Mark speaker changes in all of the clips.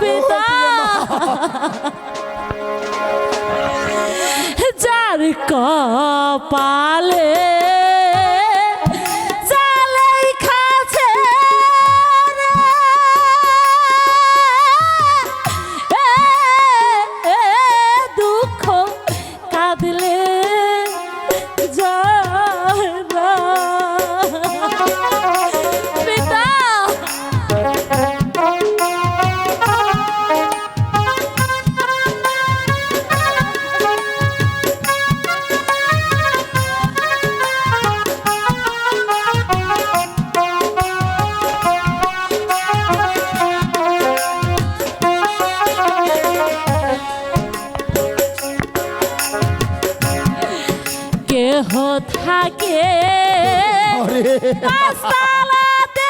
Speaker 1: পিতা যার কপালে থাকে পাঁচতলাতে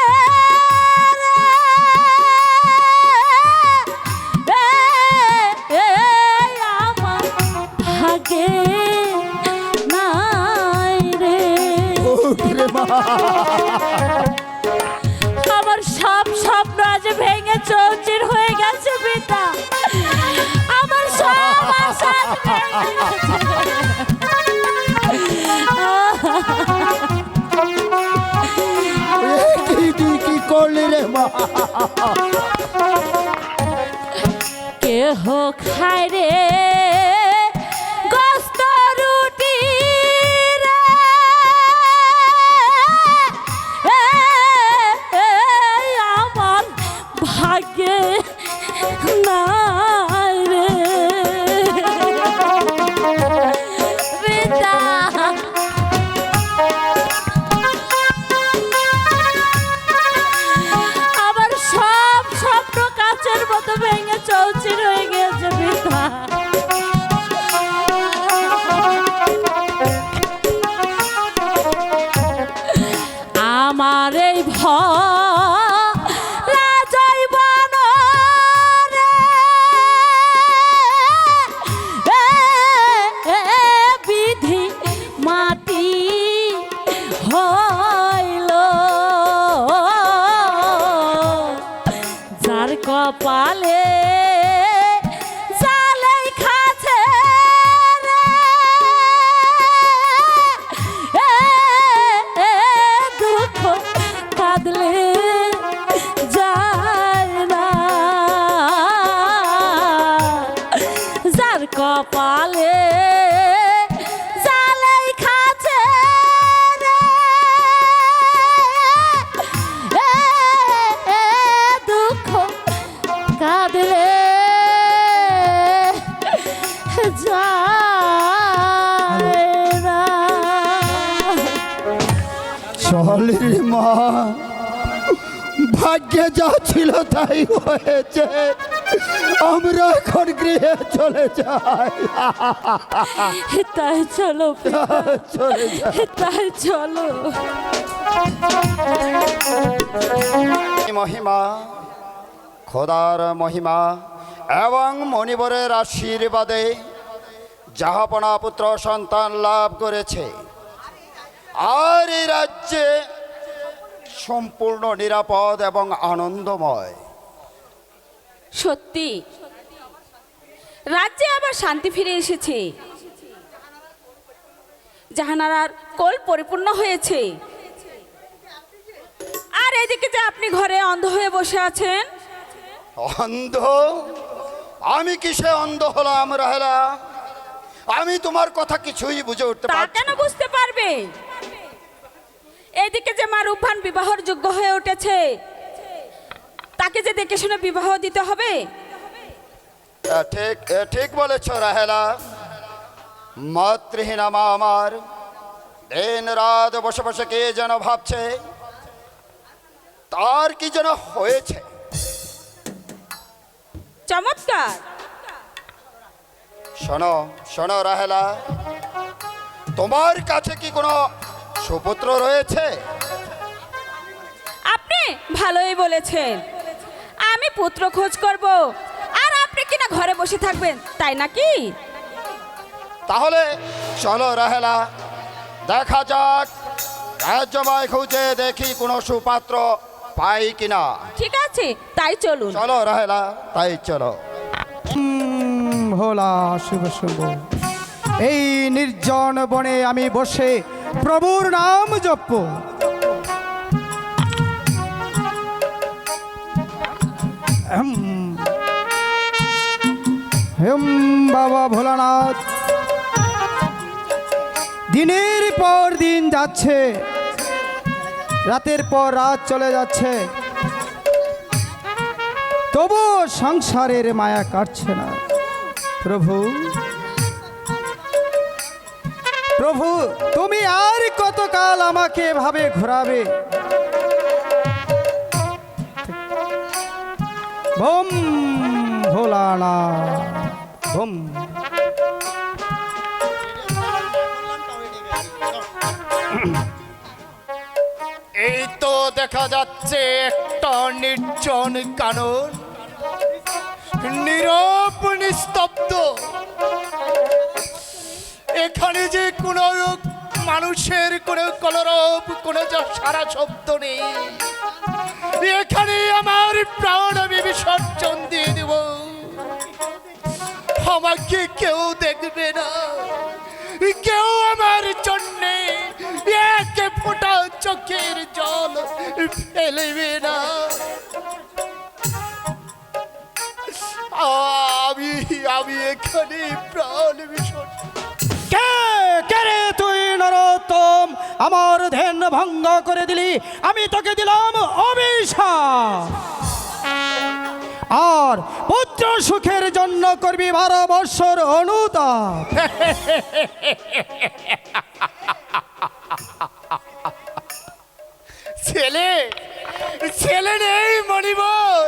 Speaker 1: আমার ভাগে নাই রে। আমার সব স্বপ্ন আজ ভেঙে চৌচির হয়ে গেছে পিতা। আমার সব আশা ভেঙে কেহ ভেঙে চৌচির কাঁদলে যায় না। যার কপালে
Speaker 2: চলি মা। ভাগ্যে যা ছিল তাই হয়েছে। আমরা এখন গৃহে চলে যাই।
Speaker 1: তাই চলো
Speaker 2: চলে
Speaker 1: তাই চলো।
Speaker 2: মহিমা খোদার মহিমা এবং মণিবরের আশীর্বাদে জাহাপনা পুত্র সন্তান লাভ করেছে আর এই রাজ্যে সম্পূর্ণ নিরাপদ এবং আনন্দময়।
Speaker 3: সত্যি? রাজ্যে আবার শান্তি ফিরে এসেছে। জাহানারার কোল পরিপূর্ণ হয়েছে। আর এদিকে যে আপনি ঘরে অন্ধ হয়ে বসে আছেন?
Speaker 2: অন্ধ? আমি কিসে অন্ধ হলাম রাহেলা? আমি তোমার কথা কিছুই বুঝে উঠতে পারছি
Speaker 3: কেন বুঝতে পারবে? এদিকে যে মা রূপভান বিবাহর যোগ্য হয়ে উঠেছে তাকে যে দেখে শুনে বিবাহ দিতে হবে?
Speaker 2: ঠিক ঠিক বলেছ রাহেলা। মাতৃহীনা মা আমার দিন রাত বসে বসে কে যেন ভাবছে তার কি যেন হয়েছে?
Speaker 3: চমৎকার।
Speaker 2: শোনো শোনো রাহেলা তোমার কাছে কি কোনো সুপুত্র রয়েছে।
Speaker 3: আপনি ভালোই বলেছেন। আমি পুত্র খোঁজ করব। আর আপনি কিনা ঘরে বসে থাকবেন তাই নাকি?
Speaker 2: তাহলে চলো রাহেলা দেখা যাক। রাজ্যময় খুঁজে দেখি কোনো সুপাত্র
Speaker 4: পাই কিনা।
Speaker 3: ঠিক আছে তাই চলুন।
Speaker 4: চলো রাহেলা তাই চলো।
Speaker 5: ভোলা শুভ শুভ। এই নির্জন বনে আমি বসে প্রভুর নাম জপ। হেম বাবা ভোলানাথ। দিনের পর দিন যাচ্ছে, রাতের পর রাত চলে যাচ্ছে। তবু সংসারের মায়া কাটছে না। প্রভু। প্রভু, তুমি আর কতকাল আমাকে এভাবে ঘোরাবে? Vom ভোলানা, vom.
Speaker 4: এই তো দেখা যাচ্ছে একটা নির্জন কানন। নীরব, নিস্তব্ধ। এখানে যে কোনো মানুষের কোনো কলরব, কোনো সারা শব্দ নেই। এখানে আমার প্রাণ আমি বিসর্জন দিয়ে দেব। আমাকে কেউ দেখবে না। কেউ আমার জন্যে এক ফোঁটা চোখের জল ফেলবে না। আমি আমি এখানে প্রাণ
Speaker 5: আমার ধ্যান ভঙ্গ করে দিলি। আমি তোকে দিলাম অভিশাপ। আর পুত্র সুখের জন্য করবি বারো বৎসর অনুতাপ।
Speaker 4: ছেলে ছেলে নেই মণিবর।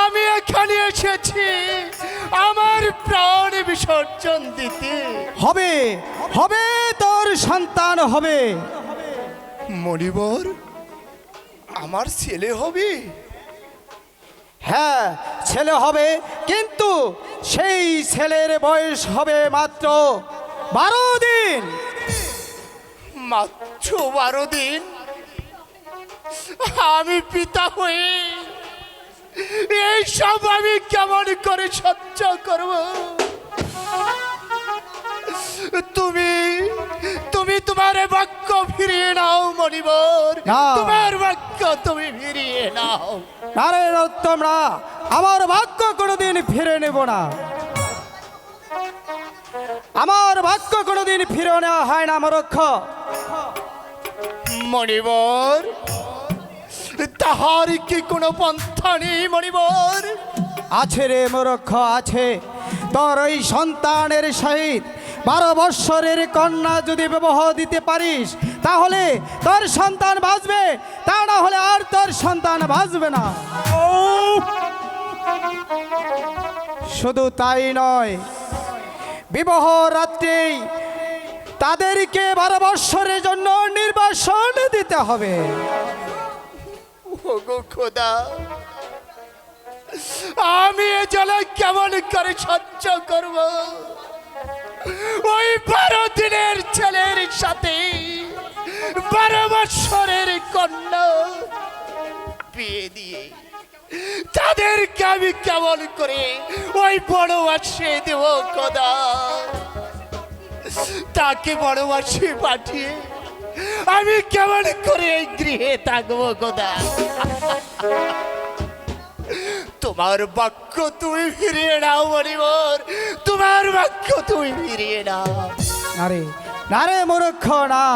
Speaker 4: আমি এখানে এসেছি আমার প্রাণ বিসর্জন দিতে।
Speaker 5: হবে হবে তোর সন্তান হবে।
Speaker 4: মণিবর আমার ছেলে হবে?
Speaker 5: হ্যাঁ ছেলে হবে কিন্তু সেই ছেলের বয়স হবে মাত্র বারো দিন।
Speaker 4: মাত্র বারো দিন? আমি পিতা হয়ে এই সব আমি কেমন করে সহ্য করব? তুমি তুমি তোমার বাক্য ফিরিয়ে নাও মণিবর। তোমার বাক্য তুমি ফিরিয়ে নাও।
Speaker 5: আরে তোমরা আমার বাক্য কোনোদিন ফিরে নেব না। আমার বাক্য কোনোদিন ফিরে নেওয়া হয় না মরক্ষ।
Speaker 4: মণিবর তাহার কি কোনো পন্থা নেই মণিবর?
Speaker 5: আছে রে মরক্ষ আছে। তোর ওই সন্তানের সহিত বারো বৎসরের কন্যা যদি বিবাহ দিতে পারিস, তাহলে তোর সন্তান বাঁচবে, তা না হলে আর তোর সন্তান বাঁচবে না। শুধু তাই নয়, বিবাহ রাত্রেই তাদেরকে বারো বৎসরের জন্য নির্বাসন দিতে হবে।
Speaker 4: আমি এ জ্বালা কেমন করে সহ্য করব? ওই বারো দিনের ছেলের সাথে, বারো বৎসরের কন্যা বিয়ে দিয়ে তাদেরকে আমি কেমন করে ওই বড় আসে দেব খোদা তাকে বড় মাসে পাঠিয়ে আমি কেমন করে এই গৃহে থাকব গোদা? তোমার বাক্য তুমি ফিরিয়ে নাও তোমার বাক্য তুমি ফিরিয়ে
Speaker 5: আরে না রে মূর্খ না।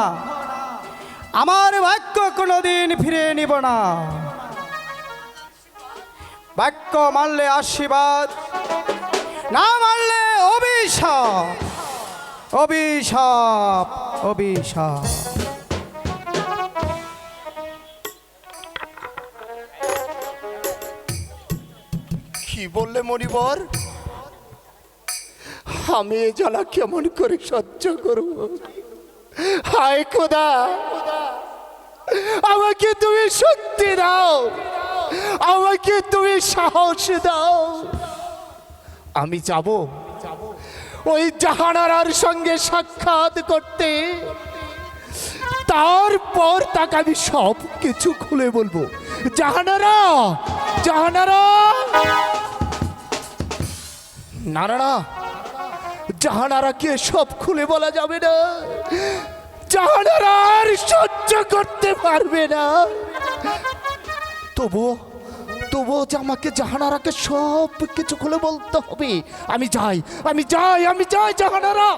Speaker 5: আমার বাক্য কোনোদিন ফিরে নিব না। বাক্য মানলে আশীর্বাদ না মানলে অভিশাপ। অভিশাপ অভিশাপ।
Speaker 4: কি বললে মণিবর? আমি এ জ্বালা কেমন করে সহ্য করব? হায় খোদা! আমাকে তুমি শক্তি দাও। আমাকে তুমি সাহস দাও। আমি যাব ওই জাহানারার সঙ্গে সাক্ষাৎ করতে। তারপর তাকে আমি সব কিছু খুলে বলব। জাহানারা জাহানারা! না না না জাহানারাকে সব খুলে বলা যাবে না? জাহানারা আর সহ্য করতে পারবে না। তবুও তবুও যে আমাকে জাহানারাকে সব কিছু খুলে বলতে হবে। আমি যাই আমি যাই আমি যাই জাহানারা!